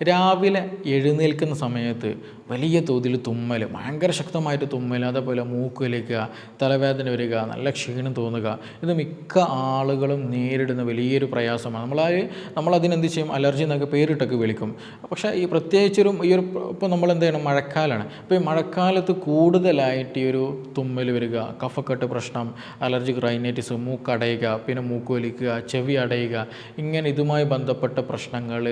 രാവിലെ എഴുന്നേൽക്കുന്ന സമയത്ത് വലിയ തോതിൽ തുമ്മൽ ഭയങ്കര ശക്തമായിട്ട് തുമ്മൽ അതേപോലെ മൂക്കൊലിക്കുക തലവേദന വരിക നല്ല ക്ഷീണം തോന്നുക ഇത് മിക്ക ആളുകളും നേരിടുന്ന വലിയൊരു പ്രയാസമാണ്. നമ്മളാ നമ്മളതിനെന്ത് ചെയ്യും? അലർജി എന്നൊക്കെ പേരിട്ടൊക്കെ വിളിക്കും. പക്ഷേ ഈ പ്രത്യേകിച്ചൊരു ഈ ഒരു ഇപ്പോൾ നമ്മൾ എന്ത് ചെയ്യണം? മഴക്കാലമാണ് അപ്പോൾ ഈ മഴക്കാലത്ത് കൂടുതലായിട്ട് ഈ ഒരു തുമ്മൽ വരിക കഫക്കെട്ട് പ്രശ്നം അലർജി റൈനൈറ്റിസ് മൂക്കടയുക പിന്നെ മൂക്കൊലിക്കുക ചെവി അടയുക ഇങ്ങനെ ഇതുമായി ബന്ധപ്പെട്ട പ്രശ്നങ്ങൾ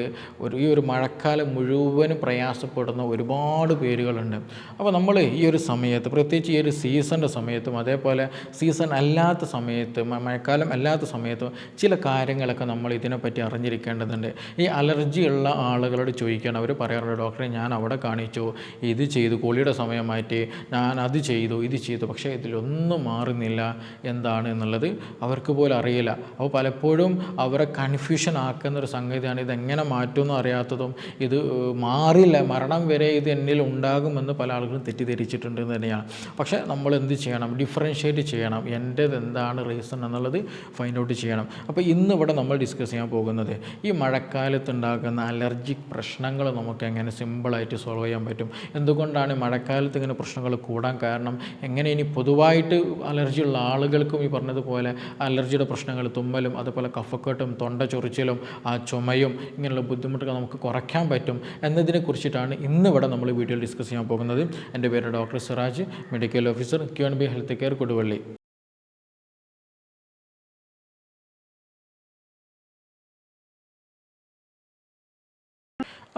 ഒരു ഈ ഒരു മഴക്കാലം മുഴുവനും പ്രയാസപ്പെടുന്ന ഒരുപാട് പേരുകളുണ്ട്. അപ്പോൾ നമ്മൾ ഈ ഒരു സമയത്ത് പ്രത്യേകിച്ച് ഈ ഒരു സീസണിന്റെ സമയത്തും അതേപോലെ സീസൺ അല്ലാത്ത സമയത്തും മഴക്കാലം അല്ലാത്ത സമയത്തും ചില കാര്യങ്ങളൊക്കെ നമ്മൾ ഇതിനെപ്പറ്റി അറിഞ്ഞിരിക്കേണ്ടതുണ്ട്. ഈ അലർജി ഉള്ള ആളുകളോട് ചോദിക്കണം അവർ പറയാറുണ്ട് ഡോക്ടറെ ഞാൻ അവിടെ കാണിച്ചു. ഇത് ചെയ്തു. കോളിയുടെ സമയമായിട്ട് ഞാൻ അത് ചെയ്തു ഇത് ചെയ്തു. പക്ഷേ ഇതിലൊന്നും മാറുന്നില്ല. എന്താണ് എന്നുള്ളത് അവർക്ക് പോലും അറിയില്ല. അപ്പോൾ പലപ്പോഴും അവരെ കൺഫ്യൂഷൻ ആക്കുന്ന ഒരു സംഗതിയാണ്. ഇതെങ്ങനെ മാറ്റുമെന്ന് അറിയാത്തതും ഇത് മാറില്ല. മരണം വരെ ഇത് എന്നിൽ ഉണ്ടാകുമെന്ന് പല ആളുകളും തെറ്റിദ്ധരിച്ചിട്ടുണ്ട് എന്ന് തന്നെയാണ്. പക്ഷേ നമ്മൾ എന്ത് ചെയ്യണം? ഡിഫറൻഷ്യേറ്റ് ചെയ്യണം. എന്റേത് എന്താണ് റീസൺ എന്നുള്ളത് ഫൈൻഡ് ഔട്ട് ചെയ്യണം. അപ്പോൾ ഇന്നിവിടെ നമ്മൾ ഡിസ്കസ് ചെയ്യാൻ പോകുന്നത് ഈ മഴക്കാലത്ത് ഉണ്ടാകുന്ന അലർജിക് പ്രശ്നങ്ങൾ നമുക്ക് എങ്ങനെ സിമ്പിളായിട്ട് സോൾവ് ചെയ്യാൻ പറ്റും? എന്തുകൊണ്ടാണ് മഴക്കാലത്ത് ഇങ്ങനെ പ്രശ്നങ്ങൾ കൂടാൻ കാരണം? എങ്ങനെ ഇനി പൊതുവായിട്ട് അലർജി ഉള്ള ആളുകൾക്കും ഈ പറഞ്ഞതുപോലെ അലർജിയുടെ പ്രശ്നങ്ങൾ തുമ്മലും അതുപോലെ കഫക്കെട്ടും തൊണ്ട ചൊറിച്ചിലും ആ ചുമയും ഇങ്ങനെയുള്ള ബുദ്ധിമുട്ടുകൾ നമുക്ക് കുറയ്ക്കാൻ പറ്റും എന്നതിനെ കുറിച്ചിട്ടാണ് ഇന്നിവിടെ നമ്മൾ വീഡിയോയിൽ ഡിസ്കസ് ചെയ്യാൻ പോകുന്നത്. എന്റെ പേര് doctor Siraj medical officer Q N B health care Koduvally.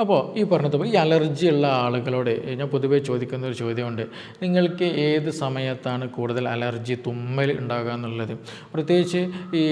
അപ്പോൾ ഈ പറഞ്ഞതുപോലെ ഈ അലർജി ഉള്ള ആളുകളോട് ഞാൻ പൊതുവേ ചോദിക്കുന്ന ഒരു ചോദ്യമുണ്ട്. നിങ്ങൾക്ക് ഏത് സമയത്താണ് കൂടുതൽ അലർജി തുമ്മൽ ഉണ്ടാകുക എന്നുള്ളത്? പ്രത്യേകിച്ച് ഈ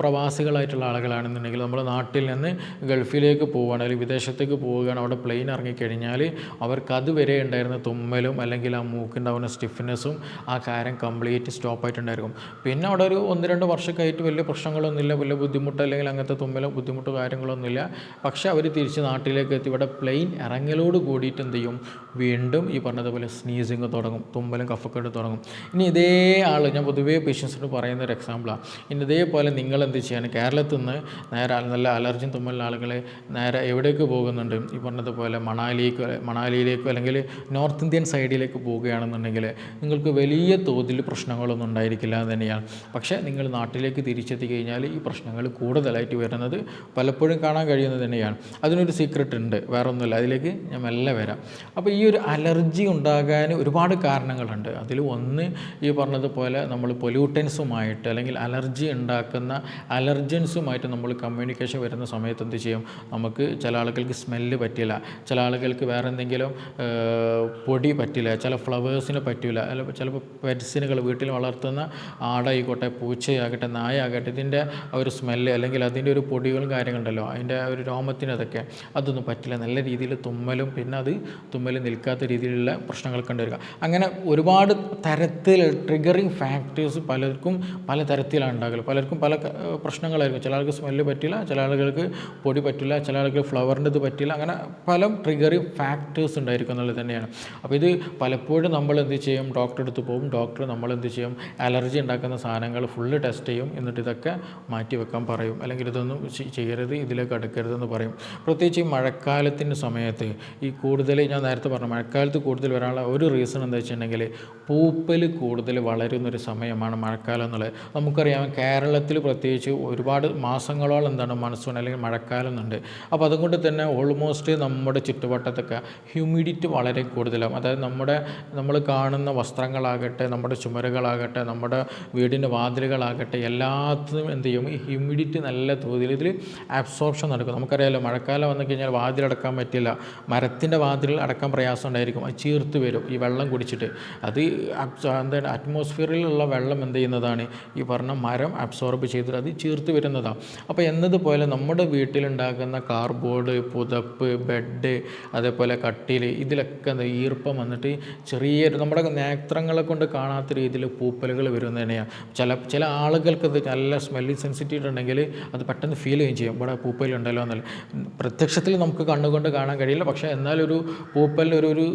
പ്രവാസികളായിട്ടുള്ള ആളുകളാണെന്നുണ്ടെങ്കിൽ നമ്മൾ നാട്ടിൽ നിന്ന് ഗൾഫിലേക്ക് പോവുകയാണ് അല്ലെങ്കിൽ വിദേശത്തേക്ക് പോവുകയാണ് അവിടെ പ്ലെയിൻ ഇറങ്ങിക്കഴിഞ്ഞാൽ അവർക്ക് അതുവരെ ഉണ്ടായിരുന്ന തുമ്മലും അല്ലെങ്കിൽ ആ മൂക്കുണ്ടാവുന്ന സ്റ്റിഫ്നെസ്സും ആ കാര്യം കംപ്ലീറ്റ് സ്റ്റോപ്പ് ആയിട്ടുണ്ടായിരിക്കും. പിന്നെ അവിടെ ഒരു ഒന്ന് രണ്ട് വർഷമൊക്കെ ആയിട്ട് വലിയ പ്രശ്നങ്ങളൊന്നുമില്ല വലിയ ബുദ്ധിമുട്ടോ അല്ലെങ്കിൽ അങ്ങനത്തെ തുമ്മലോ ബുദ്ധിമുട്ടോ കാര്യങ്ങളൊന്നുമില്ല. പക്ഷേ അവർ തിരിച്ച് നാട്ടിലേക്ക് എത്തി. ഇവിടെ പ്ലെയിൻ ഇറങ്ങലോട് കൂടിയിട്ട് എന്ത് ചെയ്യും? വീണ്ടും ഈ പറഞ്ഞതുപോലെ സ്നീസിങ് തുടങ്ങും തുമ്പലും കഫക്കെട്ട് തുടങ്ങും. ഇനി ഇതേ ആൾ ഞാൻ പൊതുവേ പേഷ്യൻസിനോട് പറയുന്ന ഒരു എക്സാമ്പിളാണ് ഇനി ഇതേപോലെ നിങ്ങൾ എന്ത് ചെയ്യാണ്? കേരളത്തിൽ നിന്ന് നേരെ നല്ല അലർജിയും തുമ്മലുള്ള ആളുകളെ നേരെ എവിടേക്ക് പോകുന്നുണ്ട്? ഈ പറഞ്ഞതുപോലെ മണാലിക്ക് മണാലിയിലേക്കോ അല്ലെങ്കിൽ നോർത്ത് ഇന്ത്യൻ സൈഡിലേക്ക് പോവുകയാണെന്നുണ്ടെങ്കിൽ നിങ്ങൾക്ക് വലിയ തോതിൽ പ്രശ്നങ്ങളൊന്നും ഉണ്ടായിരിക്കില്ല എന്ന് തന്നെയാണ്. പക്ഷേ നിങ്ങൾ നാട്ടിലേക്ക് തിരിച്ചെത്തി കഴിഞ്ഞാൽ ഈ പ്രശ്നങ്ങൾ കൂടുതലായിട്ട് വരുന്നത് പലപ്പോഴും കാണാൻ കഴിയുന്നത് തന്നെയാണ്. അതിനൊരു സീക്രട്ട് ഉണ്ട് വേറെ ഒന്നുമില്ല അതിലേക്ക് ഞാൻ മെല്ലെ വരാം. അപ്പോൾ ഈ ഒരു അലർജി ഉണ്ടാകാൻ ഒരുപാട് കാരണങ്ങളുണ്ട്. അതിൽ ഒന്ന് ഈ പറഞ്ഞതുപോലെ നമ്മൾ പൊല്യൂട്ടൻസുമായിട്ട് അല്ലെങ്കിൽ അലർജി ഉണ്ടാക്കുന്ന അലർജൻസുമായിട്ട് നമ്മൾ കമ്മ്യൂണിക്കേഷൻ വരുന്ന സമയത്ത് എന്ത് ചെയ്യും? നമുക്ക് ചില ആളുകൾക്ക് സ്മെല്ല് പറ്റില്ല. ചില ആളുകൾക്ക് വേറെ എന്തെങ്കിലും പൊടി പറ്റില്ല. ചില ഫ്ലവേഴ്സിന് പറ്റില്ല ചിലപ്പോൾ പെറ്റ്സിനുകൾ വീട്ടിൽ വളർത്തുന്ന ആടായിക്കോട്ടെ പൂച്ചയാകട്ടെ നായാകട്ടെ ഇതിന്റെ ഒരു സ്മെല്ല് അല്ലെങ്കിൽ അതിന്റെ ഒരു പൊടികളും കാര്യങ്ങളുണ്ടല്ലോ. അതിന്റെ ഒരു രോമത്തിന് അതൊക്കെ അതൊന്നും പറ്റില്ല. നല്ല രീതിയിൽ തുമ്മലും പിന്നെ അത് തുമ്മൽ നിൽക്കാത്ത രീതിയിലുള്ള പ്രശ്നങ്ങൾ കണ്ടുവരിക. അങ്ങനെ ഒരുപാട് തരത്തിൽ ട്രിഗറിങ് ഫാക്ടേഴ്സ് പലർക്കും പല തരത്തിലാണ് ഉണ്ടാകുക പലർക്കും പല പ്രശ്നങ്ങളായിരിക്കും. ചില ആൾക്ക് സ്മെല്ല് പറ്റില്ല ചില ആളുകൾക്ക് പൊടി പറ്റില്ല ചില ആൾക്ക് ഫ്ലവറിന്റെ ഇത് പറ്റില്ല. അങ്ങനെ പല ട്രിഗറിങ് ഫാക്ടേഴ്സ് ഉണ്ടായിരിക്കും എന്നുള്ളത് തന്നെയാണ്. അപ്പോൾ ഇത് പലപ്പോഴും നമ്മൾ എന്ത് ചെയ്യും? ഡോക്ടറെ അടുത്ത് പോകും. ഡോക്ടർ നമ്മൾ എന്ത് ചെയ്യും? അലർജി ഉണ്ടാക്കുന്ന സാധനങ്ങൾ ഫുള്ള് ടെസ്റ്റ് ചെയ്യും. എന്നിട്ട് ഇതൊക്കെ മാറ്റി വെക്കാൻ പറയും. അല്ലെങ്കിൽ ഇതൊന്നും ചെയ്യരുത് ഇതിലേക്ക് അടുക്കരുതെന്ന് പറയും. പ്രത്യേകിച്ച് ഈ മഴക്കാലത്തിന്റെ സമയത്ത് ഈ കൂടുതൽ ഞാൻ നേരത്തെ പറഞ്ഞു മഴക്കാലത്ത് കൂടുതൽ വരാനുള്ള ഒരു റീസൺ എന്താ വെച്ചിട്ടുണ്ടെങ്കിൽ പൂപ്പൽ കൂടുതൽ വളരുന്നൊരു സമയമാണ് മഴക്കാലം എന്നുള്ളത്. നമുക്കറിയാം കേരളത്തിൽ പ്രത്യേകിച്ച് ഒരുപാട് മാസങ്ങളോളം എന്താണ് മൺസൂൺ അല്ലെങ്കിൽ മഴക്കാലം എന്നുണ്ട്. അപ്പോൾ അതുകൊണ്ട് തന്നെ ഓൾമോസ്റ്റ് നമ്മുടെ ചുറ്റുവട്ടത്തൊക്കെ ഹ്യൂമിഡിറ്റി വളരെ കൂടുതലാണ്. അതായത് നമ്മുടെ നമ്മൾ കാണുന്ന വസ്ത്രങ്ങളാകട്ടെ നമ്മുടെ ചുമരുകളാകട്ടെ നമ്മുടെ വീടിന്റെ വാതിലുകളാകട്ടെ എല്ലാത്തിനും എന്ത് ചെയ്യും? ഈ ഹ്യൂമിഡിറ്റി നല്ല തോതിൽ ഇതിൽ അബ്സോർപ്ഷൻ നടക്കും. നമുക്കറിയാമല്ലോ മഴക്കാലം വന്നു കഴിഞ്ഞാൽ വാതിലടക്കാൻ പറ്റില്ല. മരത്തിന്റെ വാതിൽ അടക്കാൻ പ്രയാസം ഉണ്ടായിരിക്കും. അത് ചീർത്ത് വരും. ഈ വെള്ളം കുടിച്ചിട്ട്. അത് എന്താണ് അറ്റ്മോസ്ഫിയറിലുള്ള വെള്ളം എന്ത് ചെയ്യുന്നതാണ്? ഈ പറഞ്ഞ മരം അബ്സോർബ് ചെയ്തിട്ട് അത് ചീർത്ത് വരുന്നതാണ് അപ്പോൾ എന്നതുപോലെ നമ്മുടെ വീട്ടിലുണ്ടാകുന്ന കാർബോർഡ് പുതപ്പ് ബെഡ് അതേപോലെ കട്ടിൽ ഇതിലൊക്കെ എന്താ ഈർപ്പം വന്നിട്ട് ചെറിയ നമ്മുടെ നേത്രങ്ങളെ കൊണ്ട് കാണാത്ത രീതിയിൽ പൂപ്പലുകൾ വരുന്നത് തന്നെയാണ് ചില ചില ആളുകൾക്ക് നല്ല സ്മെല്ലിങ് സെൻസിറ്റീവ് ഉണ്ടെങ്കിൽ അത് പെട്ടെന്ന് ഫീൽ ചെയ്യുകയും ചെയ്യും. ഇവിടെ പൂപ്പലുണ്ടല്ലോ എന്നല്ല. പ്രത്യക്ഷത്തിൽ നമുക്ക് കണ്ണുകൊണ്ട് കാണാൻ കഴിയില്ല. പക്ഷേ എന്നാലൊരു പൂപ്പലിനൊരു ഒരു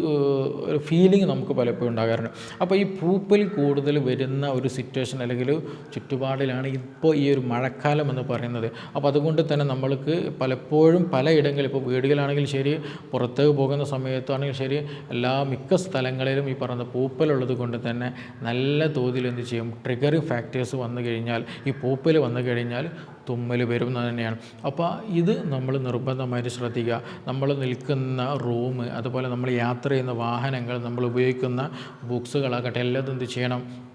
ഒരു ഫീലിംഗ് നമുക്ക് പലപ്പോഴും ഉണ്ടാകാറുണ്ട്. അപ്പോൾ ഈ പൂപ്പൽ കൂടുതൽ വരുന്ന ഒരു സിറ്റുവേഷൻ അല്ലെങ്കിൽ ചുറ്റുപാടിലാണ് ഇപ്പോൾ ഈ ഒരു മഴക്കാലം എന്ന് പറയുന്നത്. അപ്പോൾ അതുകൊണ്ട് തന്നെ നമ്മൾക്ക് പലപ്പോഴും പലയിടങ്ങളിൽ ഇപ്പോൾ വീടുകളാണെങ്കിൽ ശരി പുറത്തേക്ക് പോകുന്ന സമയത്താണെങ്കിൽ ശരി എല്ലാ മിക്ക സ്ഥലങ്ങളിലും ഈ പറയുന്ന പൂപ്പലുള്ളത് കൊണ്ട് തന്നെ നല്ല തോതിൽ എന്ത് ചെയ്യും? ട്രിഗറിങ് ഫാക്ടേഴ്സ് വന്നു കഴിഞ്ഞാൽ ഈ പൂപ്പൽ വന്നു കഴിഞ്ഞാൽ തുമ്മൽ വരും എന്ന് തന്നെയാണ്. അപ്പോൾ ഇത് നമ്മൾ നിർബന്ധമായിട്ട് ശ്രദ്ധിക്കുക. നമ്മൾ നിൽക്കുന്ന റൂം അതുപോലെ നമ്മൾ യാത്ര ചെയ്യുന്ന വാഹനങ്ങൾ നമ്മൾ ഉപയോഗിക്കുന്ന ബുക്സുകളാകട്ടെ എല്ലാം എന്ത് ചെയ്യണം?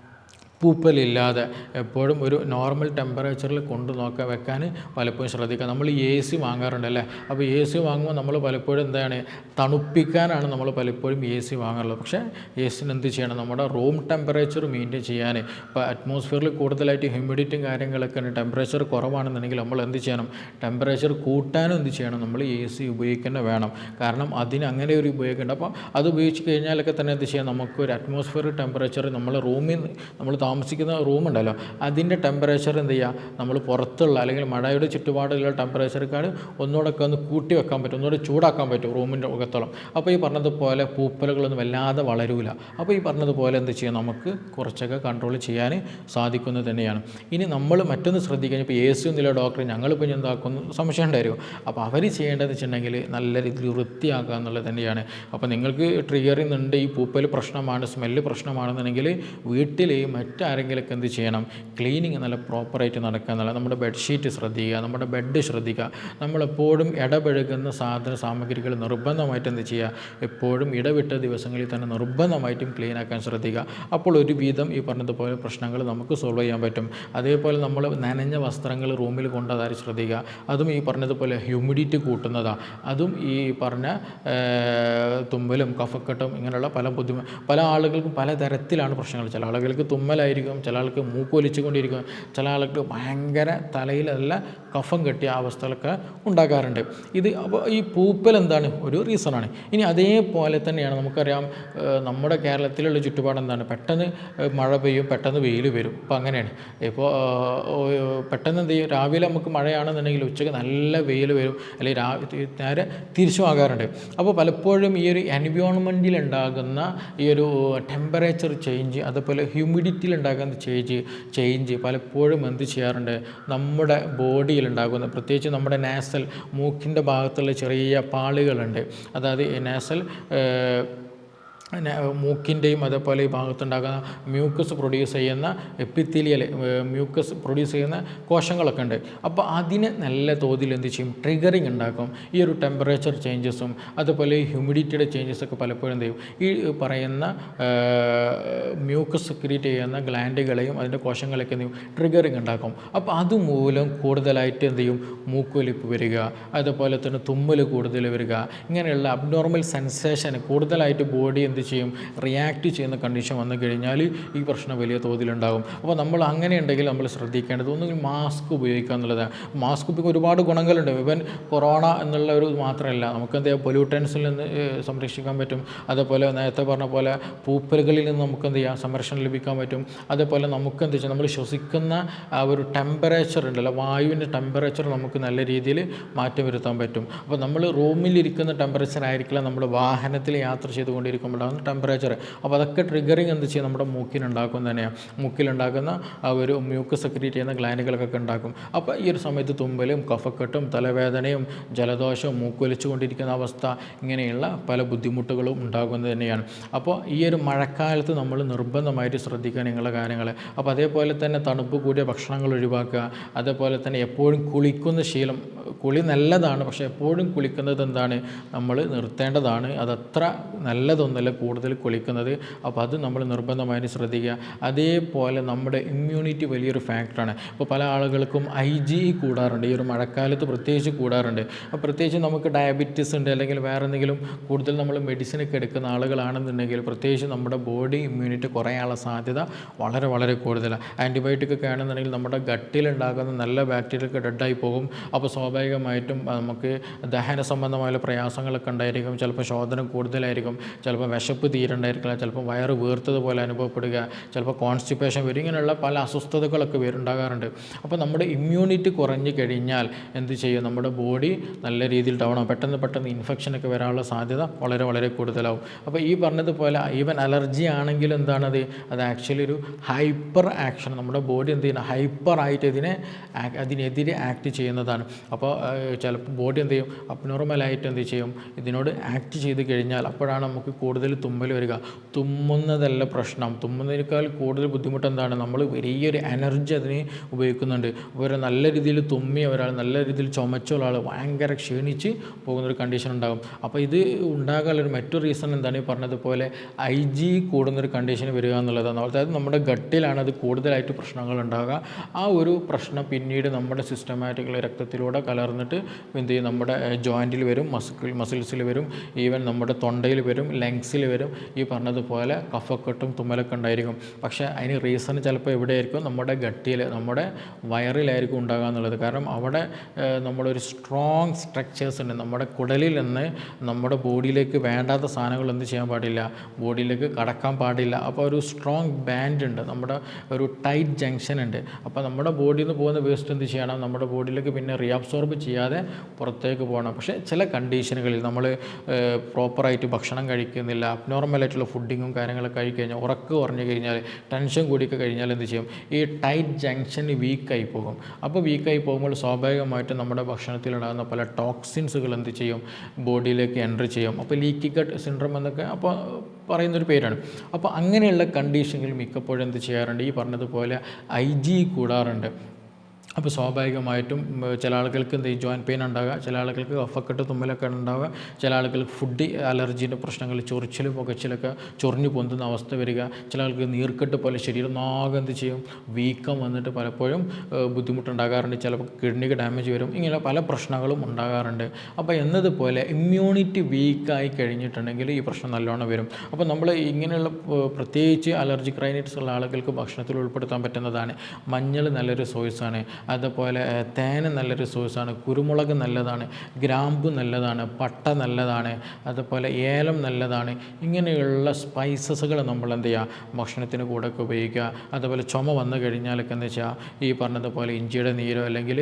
പൂപ്പലില്ലാതെ എപ്പോഴും ഒരു നോർമൽ ടെമ്പറേച്ചറിൽ കൊണ്ടു നോക്കുക വെക്കാൻ പലപ്പോഴും ശ്രദ്ധിക്കുക നമ്മൾ എ സി വാങ്ങാറുണ്ടല്ലേ അപ്പോൾ എ സി വാങ്ങുമ്പോൾ നമ്മൾ പലപ്പോഴും എന്താണ് തണുപ്പിക്കാനാണ് നമ്മൾ പലപ്പോഴും എ സി വാങ്ങാറുള്ളത്. പക്ഷേ എ സിന് എന്ത് ചെയ്യണം? നമ്മുടെ റൂം ടെമ്പറേച്ചർ മെയിന്റെയിൻ ചെയ്യാൻ ഇപ്പോൾ അറ്റ്മോസ്ഫിയറിൽ കൂടുതലായിട്ട് ഹ്യൂമിഡിറ്റിയും കാര്യങ്ങളൊക്കെ ഉണ്ട്. ടെമ്പറേച്ചർ കുറവാണെന്നുണ്ടെങ്കിൽ നമ്മൾ എന്ത് ചെയ്യണം? ടെമ്പറേച്ചർ കൂട്ടാനും എന്ത് ചെയ്യണം? നമ്മൾ എ സി ഉപയോഗിക്കുന്നത് വേണം. കാരണം അതിന് അങ്ങനെ ഒരു ഉപയോഗിക്കുന്നുണ്ട് അപ്പോൾ അത് ഉപയോഗിച്ച് കഴിഞ്ഞാലൊക്കെ തന്നെ എന്ത് ചെയ്യാം? നമുക്ക് ഒരു അറ്റ്മോസ്ഫിയർ ടെമ്പറേച്ചർ നമ്മൾ റൂമിൽ നമ്മൾ താമസിക്കുന്ന റൂമുണ്ടല്ലോ അതിന്റെ ടെമ്പറേച്ചർ എന്ത് ചെയ്യുക നമ്മൾ പുറത്തുള്ള അല്ലെങ്കിൽ മഴയുടെ ചുറ്റുപാടുള്ള ടെമ്പറേച്ചറേക്കാൾ ഒന്നുകൂടെ ഒക്കെ ഒന്ന് കൂട്ടി വെക്കാൻ പറ്റും ഒന്നുകൂടെ ചൂടാക്കാൻ പറ്റും റൂമിന്റെ മുഖത്തോളം അപ്പോൾ ഈ പറഞ്ഞതുപോലെ പൂപ്പലുകളൊന്നും വല്ലാതെ വളരൂല. അപ്പോൾ ഈ പറഞ്ഞതുപോലെ എന്ത് ചെയ്യാം? നമുക്ക് കുറച്ചൊക്കെ കൺട്രോൾ ചെയ്യാൻ സാധിക്കുന്നത് തന്നെയാണ്. ഇനി നമ്മൾ മറ്റൊന്ന് ശ്രദ്ധിക്കാൻ ഇപ്പോൾ എ സി ഒന്നുമില്ല ഡോക്ടർ ഞങ്ങളിപ്പോൾ എന്താക്കുന്നു? സംശയം ഉണ്ടായിരുന്നു അപ്പോൾ അവർ ചെയ്യേണ്ടതെന്ന് വെച്ചിട്ടുണ്ടെങ്കിൽ നല്ല രീതിയിൽ വൃത്തിയാക്കുക എന്നുള്ളത് തന്നെയാണ്. അപ്പോൾ നിങ്ങൾക്ക് ചെയ്യുന്നുണ്ട് ഈ പൂപ്പൽ പ്രശ്നമാണ് സ്മെല്ല് പ്രശ്നമാണെന്നുണ്ടെങ്കിൽ വീട്ടിൽ മറ്റാരെങ്കിലൊക്കെ എന്ത് ചെയ്യണം? ക്ലീനിങ് നല്ല പ്രോപ്പറായിട്ട് നടക്കുക എന്നുള്ള നമ്മുടെ ബെഡ്ഷീറ്റ് ശ്രദ്ധിക്കുക നമ്മുടെ ബെഡ് ശ്രദ്ധിക്കുക. നമ്മളെപ്പോഴും ഇടപഴകുന്ന സാധന സാമഗ്രികൾ നിർബന്ധമായിട്ട് എന്ത് ചെയ്യുക? എപ്പോഴും ഇടവിട്ട ദിവസങ്ങളിൽ തന്നെ നിർബന്ധമായിട്ടും ക്ലീൻ ആക്കാൻ ശ്രദ്ധിക്കുക. അപ്പോൾ ഒരു വീതം ഈ പറഞ്ഞതുപോലെ പ്രശ്നങ്ങൾ നമുക്ക് സോൾവ് ചെയ്യാൻ പറ്റും. അതേപോലെ നമ്മൾ നനഞ്ഞ വസ്ത്രങ്ങൾ റൂമിൽ കൊണ്ടുവരാൻ ശ്രദ്ധിക്കുക. അതും ഈ പറഞ്ഞതുപോലെ ഹ്യൂമിഡിറ്റി കൂട്ടുന്നതാണ് അതും ഈ പറഞ്ഞ തുമ്മലും കഫക്കെട്ടും ഇങ്ങനെയുള്ള പല ബുദ്ധിമു പല ആളുകൾക്കും പല തരത്തിലാണ് പ്രശ്നങ്ങൾ. ചില ആളുകൾക്ക് തുമ്മലായിരിക്കും ചില ആൾക്ക് മൂക്കൊലിച്ചുകൊണ്ടിരിക്കും. ചില ആൾക്ക് ഭയങ്കര തലയിലല്ല കഫം കെട്ടിയ അവസ്ഥകളൊക്കെ ഉണ്ടാകാറുണ്ട്. ഇത് അപ്പോൾ ഈ പൂപ്പൽ എന്താണ്? ഒരു റീസണാണ് ഇനി അതേപോലെ തന്നെയാണ് നമുക്കറിയാം നമ്മുടെ കേരളത്തിലുള്ള ചുറ്റുപാട് എന്താണ്? പെട്ടെന്ന് മഴ പെയ്യും പെട്ടെന്ന് വെയിൽ വരും. അപ്പോൾ അങ്ങനെയാണ്. ഇപ്പോൾ പെട്ടെന്ന് എന്ത് ചെയ്യും? രാവിലെ നമുക്ക് മഴയാണെന്നുണ്ടെങ്കിൽ ഉച്ചയ്ക്ക് നല്ല വെയിൽ വരും. അല്ലെങ്കിൽ രാ നേരെ തിരിച്ചുമാകാറുണ്ട്. അപ്പോൾ പലപ്പോഴും ഈ ഒരു എൻവയോൺമെന്റിൽ ഉണ്ടാകുന്ന ഈ ഒരു ടെമ്പറേച്ചർ ചേഞ്ച് അതുപോലെ ഹ്യൂമിഡിറ്റിയിൽ ഉണ്ടാകുന്ന ചേഞ്ച് ചേഞ്ച് പലപ്പോഴും എന്ത് ചെയ്യാറുണ്ട്? നമ്മുടെ ബോഡിയിൽ ഉണ്ടാകുന്ന. പ്രത്യേകിച്ച് നമ്മുടെ നാസൽ മൂക്കിന്റെ ഭാഗത്തുള്ള ചെറിയ പാളുകളുണ്ട്. അതായത് നാസൽ പിന്നെ മൂക്കിന്റെയും അതേപോലെ ഈ ഭാഗത്തുണ്ടാകുന്ന മ്യൂക്കസ് പ്രൊഡ്യൂസ് ചെയ്യുന്ന എപ്പിത്തീലിയൽ മ്യൂക്കസ് പ്രൊഡ്യൂസ് ചെയ്യുന്ന കോശങ്ങളൊക്കെ ഉണ്ട്. അപ്പോൾ അതിന് നല്ല തോതിൽ എന്ത് ചെയ്യും? ട്രിഗറിങ് ഉണ്ടാക്കും. ഈ ഒരു ടെമ്പറേച്ചർ ചേഞ്ചസും അതുപോലെ ഈ ഹ്യൂമിഡിറ്റിയുടെ ചേഞ്ചസൊക്കെ പലപ്പോഴും ചെയ്യും? ഈ പറയുന്ന മ്യൂക്കസ് സെക്രീറ്റ് ചെയ്യുന്ന ഗ്ലാൻഡുകളെയും അതിന്റെ കോശങ്ങളൊക്കെ എന്ത് ചെയ്യും? ട്രിഗറിങ് ഉണ്ടാക്കും. അപ്പോൾ അതുമൂലം കൂടുതലായിട്ട് എന്ത് ചെയ്യും? മൂക്കൊലിപ്പ് വരിക അതുപോലെ തന്നെ തുമ്മൽ കൂടുതൽ വരിക ഇങ്ങനെയുള്ള അബ്നോർമൽ സെൻസേഷൻ കൂടുതലായിട്ട് ബോഡി എന്ത് ചെയ്യും? റിയാക്റ്റ് ചെയ്യുന്ന കണ്ടീഷൻ വന്നു കഴിഞ്ഞാൽ ഈ പ്രശ്നം വലിയ തോതിലുണ്ടാകും. അപ്പോൾ നമ്മൾ അങ്ങനെ ഉണ്ടെങ്കിൽ നമ്മൾ ശ്രദ്ധിക്കേണ്ടത് ഒന്നുകിൽ മാസ്ക് ഉപയോഗിക്കുക എന്നുള്ളതാണ്. മാസ്ക് ഉപയോഗിക്കുക ഒരുപാട് ഗുണങ്ങളുണ്ട്. ഇവൻ കൊറോണ എന്നുള്ള ഒരു മാത്രമല്ല. നമുക്ക് എന്ത് ചെയ്യാം? പൊല്യൂട്ടൻസിൽ നിന്ന് സംരക്ഷിക്കാൻ പറ്റും. അതേപോലെ നേരത്തെ പറഞ്ഞ പോലെ പൂപ്പലുകളിൽ നിന്ന് നമുക്ക് എന്ത് ചെയ്യാം? സംരക്ഷണം ലഭിക്കാൻ പറ്റും. അതേപോലെ നമുക്ക് എന്ത് ചെയ്യാം? നമ്മൾ ശ്വസിക്കുന്ന ആ ഒരു ടെമ്പറേച്ചർ ഉണ്ടല്ലോ. വായുവിന്റെ ടെമ്പറേച്ചർ നമുക്ക് നല്ല രീതിയിൽ മാറ്റം വരുത്താൻ പറ്റും. അപ്പോൾ നമ്മൾ റൂമിലിരിക്കുന്ന ടെമ്പറേച്ചർ ആയിരിക്കില്ല നമ്മൾ വാഹനത്തിൽ യാത്ര ചെയ്തുകൊണ്ടിരിക്കുമ്പോഴാണ് ടെമ്പറേച്ചർ അപ്പോൾ അതൊക്കെ ട്രിഗറിങ് എന്ത് ചെയ്യും? നമ്മുടെ മൂക്കിനുണ്ടാക്കും തന്നെയാണ് മൂക്കിലുണ്ടാക്കുന്ന ആ ഒരു മ്യൂക്ക് സെക്രീറ്റ് ചെയ്യുന്ന ഗ്ലാനുകളൊക്കെ ഉണ്ടാക്കും. അപ്പോൾ ഈ ഒരു സമയത്ത് തുമ്പലും കഫക്കെട്ടും തലവേദനയും ജലദോഷവും മൂക്കൊലിച്ചുകൊണ്ടിരിക്കുന്ന അവസ്ഥ ഇങ്ങനെയുള്ള പല ബുദ്ധിമുട്ടുകളും ഉണ്ടാകുന്നത് തന്നെയാണ്. അപ്പോൾ ഈ ഒരു മഴക്കാലത്ത് നമ്മൾ നിർബന്ധമായിട്ട് ശ്രദ്ധിക്കുക നിങ്ങളുടെ കാര്യങ്ങൾ അപ്പോൾ അതേപോലെ തന്നെ തണുപ്പ് കൂടിയ ഭക്ഷണങ്ങൾ ഒഴിവാക്കുക. അതേപോലെ തന്നെ എപ്പോഴും കുളിക്കുന്ന ശീലം കുളി നല്ലതാണ് പക്ഷെ എപ്പോഴും കുളിക്കുന്നത് എന്താണ്? നമ്മൾ നിർത്തേണ്ടതാണ്. അതത്ര നല്ലതൊന്നല്ല കൂടുതൽ കുളിക്കുന്നത്. അപ്പോൾ അത് നമ്മൾ നിർബന്ധമായും ശ്രദ്ധിക്കുക. അതേപോലെ നമ്മുടെ ഇമ്മ്യൂണിറ്റി വലിയൊരു ഫാക്ടറാണ് ഇപ്പോൾ പല ആളുകൾക്കും ഐ ജി കൂടാറുണ്ട്. ഈ ഒരു മഴക്കാലത്ത് പ്രത്യേകിച്ച് കൂടാറുണ്ട്. അപ്പോൾ പ്രത്യേകിച്ച് നമുക്ക് ഡയബറ്റീസ് ഉണ്ട് അല്ലെങ്കിൽ വേറെ എന്തെങ്കിലും കൂടുതൽ നമ്മൾ മെഡിസിനൊക്കെ എടുക്കുന്ന ആളുകളാണെന്നുണ്ടെങ്കിൽ പ്രത്യേകിച്ച് നമ്മുടെ ബോഡി ഇമ്മ്യൂണിറ്റി കുറയാനുള്ള സാധ്യത വളരെ വളരെ കൂടുതലാണ്. ആന്റിബയോട്ടിക് ഒക്കെ ആണെന്നുണ്ടെങ്കിൽ നമ്മുടെ ഗട്ടിലുണ്ടാകുന്ന നല്ല ബാക്ടീരിയ ഒക്കെ ഡെഡായി പോകും. അപ്പോൾ സ്വാഭാവികമായിട്ടും നമുക്ക് ദഹന സംബന്ധമായ പ്രയാസങ്ങളൊക്കെ ഉണ്ടായിരിക്കും. ചിലപ്പോൾ ശോധന കൂടുതലായിരിക്കും. ചിലപ്പോൾ വിശപ്പ് തീരണ്ടായിരിക്കില്ല. ചിലപ്പോൾ വയറ് വീർത്തതുപോലെ അനുഭവപ്പെടുക. ചിലപ്പോൾ കോൺസ്റ്റിപ്പേഷൻ വരും. ഇങ്ങനെയുള്ള പല അസ്വസ്ഥതകളൊക്കെ വരുണ്ടാകാറുണ്ട് അപ്പോൾ നമ്മുടെ ഇമ്മ്യൂണിറ്റി കുറഞ്ഞു കഴിഞ്ഞാൽ എന്ത് ചെയ്യും? നമ്മുടെ ബോഡി നല്ല രീതിയിൽ ഡൗൺ ആവും. പെട്ടെന്ന് പെട്ടെന്ന് ഇൻഫെക്ഷനൊക്കെ വരാനുള്ള സാധ്യത വളരെ വളരെ കൂടുതലാവും. അപ്പോൾ ഈ പറഞ്ഞതുപോലെ ഈവൻ അലർജി ആണെങ്കിലും എന്താണത്? അത് ആക്ച്വലി ഒരു ഹൈപ്പർ ആക്ഷൻ. നമ്മുടെ ബോഡി എന്ത് ചെയ്യുന്ന? ഹൈപ്പർ ആയിട്ട് ഇതിനെ അതിനെതിരെ ആക്ട് ചെയ്യുന്നതാണ്. അപ്പോൾ ചിലപ്പോൾ ബോഡി എന്ത് ചെയ്യും? അബ്നോർമലായിട്ട് എന്ത് ചെയ്യും? ഇതിനോട് ആക്ട് ചെയ്ത് കഴിഞ്ഞാൽ അപ്പോഴാണ് നമുക്ക് കൂടുതൽ തുമ്മൽ വരിക. തുമ്മുന്നതല്ല പ്രശ്നം. തുമ്മുന്നതിനേക്കാൾ കൂടുതൽ ബുദ്ധിമുട്ട് എന്താണ്? നമ്മൾ വലിയൊരു എനർജി അതിന് ഉപയോഗിക്കുന്നുണ്ട്. ഒരു നല്ല രീതിയിൽ തുമ്മിയ ഒരാൾ നല്ല രീതിയിൽ ചുമച്ച ഒരാൾ ഭയങ്കര ക്ഷീണിച്ച് പോകുന്നൊരു കണ്ടീഷൻ ഉണ്ടാകും. അപ്പോൾ ഇത് ഉണ്ടാകാനുള്ളൊരു മറ്റൊരു റീസൺ എന്താണ്? ഈ പറഞ്ഞതുപോലെ ഐ ജി കൂടുന്നൊരു കണ്ടീഷൻ വരിക എന്നുള്ളതാണ് അതായത് നമ്മുടെ ഗട്ടിലാണ് അത് കൂടുതലായിട്ട് പ്രശ്നങ്ങൾ ഉണ്ടാകുക. ആ ഒരു പ്രശ്നം പിന്നീട് നമ്മുടെ സിസ്റ്റമാറ്റിക്കൽ രക്തത്തിലൂടെ കലർന്നിട്ട് എന്ത് ചെയ്യും? നമ്മുടെ ജോയിന്റിൽ വരും മസിൽ മസിൽസിൽ വരും ഈവൻ നമ്മുടെ തൊണ്ടയിൽ വരും ലങ്സിൽ വരും. ഈ പറഞ്ഞതുപോലെ കഫക്കെട്ടും തുമ്മലൊക്കെ ഉണ്ടായിരിക്കും. പക്ഷേ അതിന് റീസൺ ചിലപ്പോൾ എവിടെയായിരിക്കും? നമ്മുടെ ഗട്ടിയിൽ നമ്മുടെ വയറിലായിരിക്കും ഉണ്ടാകുക എന്നുള്ളത്. കാരണം അവിടെ നമ്മളൊരു സ്ട്രോങ് സ്ട്രക്ചേഴ്സ് ഉണ്ട്. നമ്മുടെ കുടലിൽ നിന്ന് നമ്മുടെ ബോഡിയിലേക്ക് വേണ്ടാത്ത സാധനങ്ങൾ എന്ത് ചെയ്യാൻ പാടില്ല? ബോഡിയിലേക്ക് കടക്കാൻ പാടില്ല. അപ്പോൾ ഒരു സ്ട്രോങ് ബാൻഡ് ഉണ്ട്. നമ്മുടെ ഒരു ടൈറ്റ് ജംഗ്ഷൻ ഉണ്ട്. അപ്പോൾ നമ്മുടെ ബോഡിയിൽ നിന്ന് പോകുന്ന വേസ്റ്റ് എന്ത് ചെയ്യണം? നമ്മുടെ ബോഡിയിലേക്ക് പിന്നെ റീഅബ്സോർബ് ചെയ്യാതെ പുറത്തേക്ക് പോകണം. പക്ഷേ ചില കണ്ടീഷനുകളിൽ നമ്മൾ പ്രോപ്പറായിട്ട് ഭക്ഷണം കഴിക്കുന്നില്ല അബ്നോർമലായിട്ടുള്ള ഫുഡിങ്ങും കാര്യങ്ങളൊക്കെ കഴിച്ച് കഴിഞ്ഞാൽ ഉറക്ക് കുറഞ്ഞു കഴിഞ്ഞാൽ ടെൻഷൻ കൂടിയൊക്കെ കഴിഞ്ഞാൽ എന്ത് ചെയ്യും? ഈ ടൈറ്റ് ജംഗ്ഷൻ വീക്കായി പോകും. അപ്പോൾ വീക്കായി പോകുമ്പോൾ സ്വാഭാവികമായിട്ടും നമ്മുടെ ഭക്ഷണത്തിലുണ്ടാകുന്ന പല ടോക്സിൻസുകൾ എന്ത് ചെയ്യും? ബോഡിയിലേക്ക് എന്റർ ചെയ്യും. അപ്പോൾ ലീക്കി ഗട്ട് സിൻഡ്രം എന്നൊക്കെ അപ്പോൾ പറയുന്നൊരു പേരാണ്. അപ്പോൾ അങ്ങനെയുള്ള കണ്ടീഷനുകൾ മിക്കപ്പോഴും എന്ത് ചെയ്യാറുണ്ട്? ഈ പറഞ്ഞതുപോലെ ഐ ജി കൂടാറുണ്ട്. അപ്പോൾ സ്വാഭാവികമായിട്ടും ചില ആളുകൾക്ക് എന്ത് ചെയ്യും? ജോയിൻ പെയിൻ ഉണ്ടാകുക ചില ആളുകൾക്ക് കഫക്കെട്ട് തുമ്മലൊക്കെ ഉണ്ടാവുക. ചില ആളുകൾക്ക് ഫുഡ് അലർജീന്റെ പ്രശ്നങ്ങൾ ചൊറിച്ചിലും പുകച്ചിലൊക്കെ ചൊറിഞ്ഞു പൊന്തുന്ന അവസ്ഥ വരിക. ചില ആൾക്ക് നീർക്കെട്ട് പോലെ ശരീരം നാഗം എന്ത് ചെയ്യും? വീക്കം വന്നിട്ട് പലപ്പോഴും ബുദ്ധിമുട്ടുണ്ടാകാറുണ്ട്. ചിലപ്പോൾ കിഡ്നിക്ക് ഡാമേജ് വരും. ഇങ്ങനെ പല പ്രശ്നങ്ങളും ഉണ്ടാകാറുണ്ട്. അപ്പോൾ എന്നതുപോലെ ഇമ്മ്യൂണിറ്റി വീക്കായി കഴിഞ്ഞിട്ടുണ്ടെങ്കിൽ ഈ പ്രശ്നം നല്ലോണം വരും. അപ്പോൾ നമ്മൾ ഇങ്ങനെയുള്ള പ്രത്യേകിച്ച് അലർജി റൈനൈറ്റിസ് ഉള്ള ആളുകൾക്ക് ഭക്ഷണത്തിൽ ഉൾപ്പെടുത്താൻ പറ്റുന്നതാണ്. മഞ്ഞൾ നല്ലൊരു സോഴ്സാണ്. അതുപോലെ തേന നല്ലൊരു സോഴ്സാണ് കുരുമുളക് നല്ലതാണ് ഗ്രാമ്പു നല്ലതാണ് പട്ട നല്ലതാണ് അതുപോലെ ഏലം നല്ലതാണ്. ഇങ്ങനെയുള്ള സ്പൈസസുകൾ നമ്മൾ എന്ത് ചെയ്യുക ഭക്ഷണത്തിന് കൂടെ ഒക്കെ ഉപയോഗിക്കുക. അതുപോലെ ചുമ വന്നു കഴിഞ്ഞാലൊക്കെ എന്ന് വെച്ചാൽ ഈ പറഞ്ഞതുപോലെ ഇഞ്ചിയുടെ നീരോ അല്ലെങ്കിൽ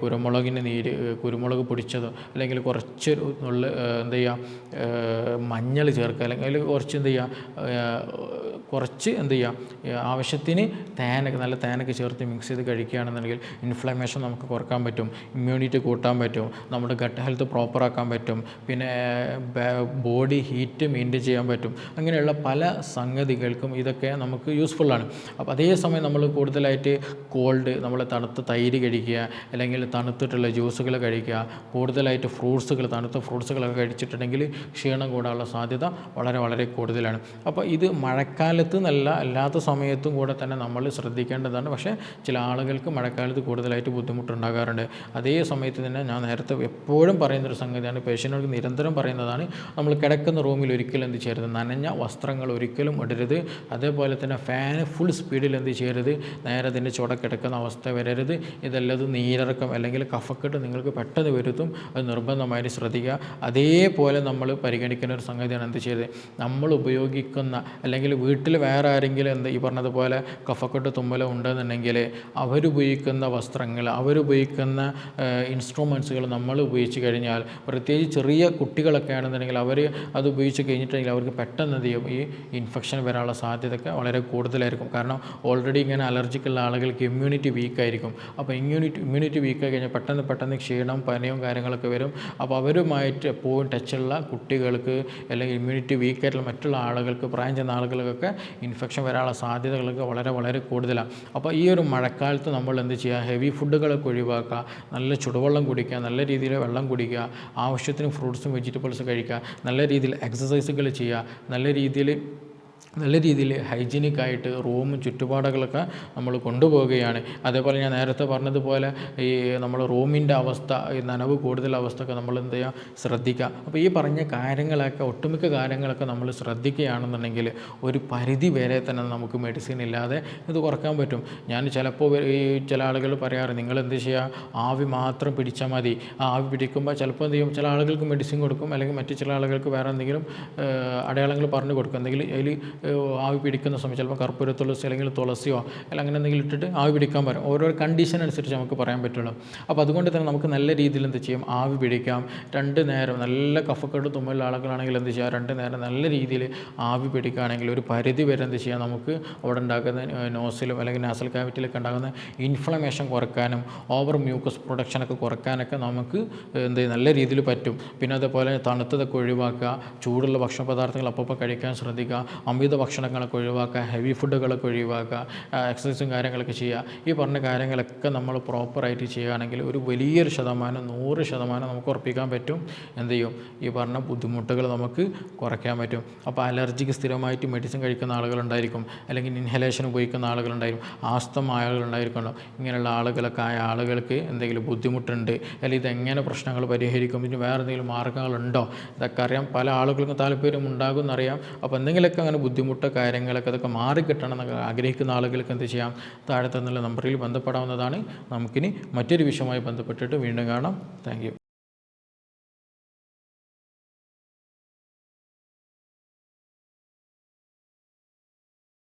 കുരുമുളകിന്റെ നീര് കുരുമുളക് പൊടിച്ചതോ അല്ലെങ്കിൽ കുറച്ച് ഉള്ള എന്ത് ചെയ്യുക മഞ്ഞൾ ചേർക്കുക അല്ലെങ്കിൽ കുറച്ച് എന്ത് ചെയ്യുക കുറച്ച് എന്ത് ചെയ്യുക ആവശ്യത്തിന് തേനൊക്കെ നല്ല തേനൊക്കെ ചേർത്ത് മിക്സ് ചെയ്ത് കഴിക്കുകയാണെന്നുണ്ടെങ്കിൽ ഇൻഫ്ലമേഷൻ നമുക്ക് കുറയ്ക്കാൻ പറ്റും ഇമ്മ്യൂണിറ്റി കൂട്ടാൻ പറ്റും നമ്മുടെ ഗട്ട് ഹെൽത്ത് പ്രോപ്പറാക്കാൻ പറ്റും പിന്നെ ബോഡി ഹീറ്റ് മെയിന്റെയിൻ ചെയ്യാൻ പറ്റും അങ്ങനെയുള്ള പല സംഗതികൾക്കും ഇതൊക്കെ നമുക്ക് യൂസ്ഫുള്ളാണ് അപ്പോൾ അതേസമയം നമ്മൾ കൂടുതലായിട്ട് കോൾഡ് നമ്മൾ തണുത്ത തൈര് കഴിക്കുക അല്ലെങ്കിൽ തണുത്തിട്ടുള്ള ജ്യൂസുകൾ കഴിക്കുക കൂടുതലായിട്ട് ഫ്രൂട്ട്സുകൾ തണുത്ത ഫ്രൂട്ട്സുകളൊക്കെ കഴിച്ചിട്ടുണ്ടെങ്കിൽ ക്ഷീണം കൂടാനുള്ള സാധ്യത വളരെ വളരെ കൂടുതലാണ്. അപ്പോൾ ഇത് മഴക്കാലത്ത് നല്ല അല്ലാത്ത സമയത്തും കൂടെ തന്നെ നമ്മൾ ശ്രദ്ധിക്കേണ്ടതാണ്. പക്ഷേ ചില ആളുകൾക്ക് മഴക്കാലത്ത് കൂടുതലായിട്ട് ബുദ്ധിമുട്ടുണ്ടാകാറുണ്ട്. അതേ സമയത്ത് തന്നെ ഞാൻ നേരത്തെ എപ്പോഴും പറയുന്നൊരു സംഗതിയാണ് പേഷ്യന്റുകൾക്ക് നിരന്തരം പറയുന്നതാണ് നമ്മൾ കിടക്കുന്ന റൂമിൽ ഒരിക്കലും എന്ത് ചെയ്യരുത് നനഞ്ഞ വസ്ത്രങ്ങൾ ഒരിക്കലും ഇടരുത് അതേപോലെ തന്നെ ഫാന് ഫുൾ സ്പീഡിൽ എന്ത് ചെയ്യരുത് നേരെ അതിന്റെ ചുടക്കിടക്കുന്ന അവസ്ഥ വരരുത് ഇതല്ലത് നീരിറക്കം അല്ലെങ്കിൽ കഫക്കെട്ട് നിങ്ങൾക്ക് പെട്ടെന്ന് വരുത്തും അത് നിർബന്ധമായിട്ട് ശ്രദ്ധിക്കുക. അതേപോലെ നമ്മൾ പരിഗണിക്കുന്ന ഒരു സംഗതിയാണ് എന്ത് ചെയ്തത് നമ്മൾ ഉപയോഗിക്കുന്ന അല്ലെങ്കിൽ വീട്ടിൽ വേറെ ആരെങ്കിലും എന്ത് ഈ പറഞ്ഞതുപോലെ കഫക്കെട്ട് തുമ്മലോ ഉണ്ടെന്നുണ്ടെങ്കിൽ അവരുപയോഗിക്കുന്ന വസ്ത്രങ്ങൾ അവരുപയോഗിക്കുന്ന ഇൻസ്ട്രുമെൻസുകൾ നമ്മൾ ഉപയോഗിച്ച് കഴിഞ്ഞാൽ പ്രത്യേകിച്ച് ചെറിയ കുട്ടികളൊക്കെ ആണെന്നുണ്ടെങ്കിൽ അവർ അത് ഉപയോഗിച്ച് കഴിഞ്ഞിട്ടുണ്ടെങ്കിൽ അവർക്ക് പെട്ടെന്ന് ചെയ്യും? ഈ ഇൻഫെക്ഷൻ വരാനുള്ള സാധ്യതയൊക്കെ വളരെ കൂടുതലായിരിക്കും. കാരണം ഓൾറെഡി ഇങ്ങനെ അലർജിക്കുള്ള ആളുകൾക്ക് ഇമ്മ്യൂണിറ്റി വീക്കായിരിക്കും അപ്പോൾ ഇമ്മ്യൂണിറ്റി ഇമ്മ്യൂണിറ്റി വീക്ക് ആയി കഴിഞ്ഞാൽ പെട്ടെന്ന് പെട്ടെന്ന് ക്ഷീണം പനിയും കാര്യങ്ങളൊക്കെ വരും. അപ്പോൾ അവരുമായിട്ട് എപ്പോഴും ടച്ചുള്ള കുട്ടികൾക്ക് അല്ലെങ്കിൽ ഇമ്മ്യൂണിറ്റി വീക്കായിട്ടുള്ള മറ്റുള്ള ആളുകൾക്ക് പ്രായം ചെന്ന ആളുകൾക്കൊക്കെ ഇൻഫെക്ഷൻ വരാനുള്ള സാധ്യതകളൊക്കെ വളരെ വളരെ കൂടുതലാണ്. അപ്പോൾ ഈ ഒരു മഴക്കാലത്ത് നമ്മൾ എന്ത് ചെയ്യുക ഹെവി ഫുഡുകളൊക്കെ ഒഴിവാക്കുക നല്ല ചുടുവെള്ളം കുടിക്കുക നല്ല രീതിയിൽ വെള്ളം കുടിക്കുക ആവശ്യത്തിന് ഫ്രൂട്ട്സും വെജിറ്റബിൾസും കഴിക്കുക നല്ല രീതിയിൽ എക്സസൈസുകൾ ചെയ്യുക നല്ല രീതിയിൽ നല്ല രീതിയിൽ ഹൈജീനിക് ആയിട്ട് റൂമും ചുറ്റുപാടുകളൊക്കെ നമ്മൾ കൊണ്ടുപോവുകയാണ്. അതേപോലെ ഞാൻ നേരത്തെ പറഞ്ഞതുപോലെ ഈ നമ്മൾ റൂമിന്റെ അവസ്ഥ ഈ നനവ് കൂടുതൽ അവസ്ഥയൊക്കെ നമ്മൾ എന്ത് ചെയ്യുക? ശ്രദ്ധിക്കുക. അപ്പോൾ ഈ പറഞ്ഞ കാര്യങ്ങളൊക്കെ ഒട്ടുമിക്ക കാര്യങ്ങളൊക്കെ നമ്മൾ ശ്രദ്ധിക്കുകയാണെന്നുണ്ടെങ്കിൽ ഒരു പരിധി വരെ തന്നെ നമുക്ക് മെഡിസിൻ ഇല്ലാതെ ഇത് കുറയ്ക്കാൻ പറ്റും. ഞാൻ ചിലപ്പോൾ ഈ ചില ആളുകൾ പറയാറ് നിങ്ങൾ എന്ത് ചെയ്യുക? ആവി മാത്രം പിടിച്ചാൽ മതി. ആ ആവി പിടിക്കുമ്പോൾ ചിലപ്പോൾ എന്ത് ചെയ്യും? ചില ആളുകൾക്ക് മെഡിസിൻ കൊടുക്കും അല്ലെങ്കിൽ മറ്റു ചില ആളുകൾക്ക് വേറെ എന്തെങ്കിലും അടയാളങ്ങൾ പറഞ്ഞു കൊടുക്കും. എന്തെങ്കിലും അതിൽ ആവി പിടിക്കുന്ന സമയം ചിലപ്പോൾ കർപ്പൂര തുളസി അല്ലെങ്കിൽ തുളസിയോ അല്ലെങ്കിൽ അങ്ങനെ എന്തെങ്കിലും ഇട്ടിട്ട് ആവി പിടിക്കാൻ പറയും. ഓരോ കണ്ടീഷൻ അനുസരിച്ച് നമുക്ക് പറയാൻ പറ്റുള്ളൂ. അപ്പോൾ അതുകൊണ്ട് തന്നെ നമുക്ക് നല്ല രീതിയിൽ എന്ത് ചെയ്യും? ആവി പിടിക്കാം. രണ്ട് നേരം നല്ല കഫക്കെട്ട് തുമ്മലുള്ള ആളുകളാണെങ്കിൽ എന്ത് ചെയ്യാം? രണ്ട് നേരം നല്ല രീതിയിൽ ആവി പിടിക്കുകയാണെങ്കിൽ ഒരു പരിധി വരെ എന്ത് ചെയ്യാം? നമുക്ക് അവിടെ ഉണ്ടാക്കുന്ന നോസിലും അല്ലെങ്കിൽ നാസൽ കാവിറ്റിലൊക്കെ ഉണ്ടാകുന്ന ഇൻഫ്ലമേഷൻ കുറയ്ക്കാനും ഓവർ മ്യൂക്കസ് പ്രൊഡക്ഷനൊക്കെ കുറയ്ക്കാനൊക്കെ നമുക്ക് എന്ത്? നല്ല രീതിയിൽ പറ്റും. പിന്നെ അതേപോലെ തണുത്തതൊക്കെ ഒഴിവാക്കുക ചൂടുള്ള ഭക്ഷണ പദാർത്ഥങ്ങൾ അപ്പോൾ കഴിക്കാൻ ശ്രദ്ധിക്കുക അമിത ഭക്ഷണങ്ങളൊക്കെ ഒഴിവാക്കുക ഹെവി ഫുഡുകളൊക്കെ ഒഴിവാക്കുക എക്സസൈസും കാര്യങ്ങളൊക്കെ ചെയ്യുക. ഈ പറഞ്ഞ കാര്യങ്ങളൊക്കെ നമ്മൾ പ്രോപ്പറായിട്ട് ചെയ്യുകയാണെങ്കിൽ ഒരു വലിയൊരു ശതമാനം നൂറ് ശതമാനം നമുക്ക് ഉറപ്പിക്കാൻ പറ്റും. എന്ത് ചെയ്യും? ഈ പറഞ്ഞ ബുദ്ധിമുട്ടുകൾ നമുക്ക് കുറയ്ക്കാൻ പറ്റും. അപ്പോൾ അലർജിക്ക് സ്ഥിരമായിട്ട് മെഡിസിൻ കഴിക്കുന്ന ആളുകളുണ്ടായിരിക്കും. അല്ലെങ്കിൽ ഇൻഹലേഷൻ ഉപയോഗിക്കുന്ന ആളുകളുണ്ടായിരിക്കും. ആസ്തം ആളുകളുണ്ടായിരിക്കണോ ഇങ്ങനെയുള്ള ആളുകളൊക്കെ ആയ ആളുകൾക്ക് എന്തെങ്കിലും ബുദ്ധിമുട്ടുണ്ട് അല്ലെങ്കിൽ ഇതെങ്ങനെ പ്രശ്നങ്ങൾ പരിഹരിക്കും ഇതിന് വേറെ എന്തെങ്കിലും മാർഗങ്ങളുണ്ടോ ഇതൊക്കെ അറിയാം. പല ആളുകൾക്കും താല്പര്യം ഉണ്ടാകും എന്നറിയാം. അപ്പോൾ എന്തെങ്കിലുമൊക്കെ അങ്ങനെ ബുദ്ധിമുട്ടോ കാര്യങ്ങളൊക്കെ അതൊക്കെ മാറിക്കിട്ടണം എന്നൊക്കെ ആഗ്രഹിക്കുന്ന ആളുകൾക്ക് എന്ത് ചെയ്യാം? താഴെ തന്നുള്ള നമ്പറിൽ ബന്ധപ്പെടാവുന്നതാണ്. നമുക്കിനി മറ്റൊരു വിഷയവുമായി ബന്ധപ്പെട്ടിട്ട് വീണ്ടും കാണാം. താങ്ക്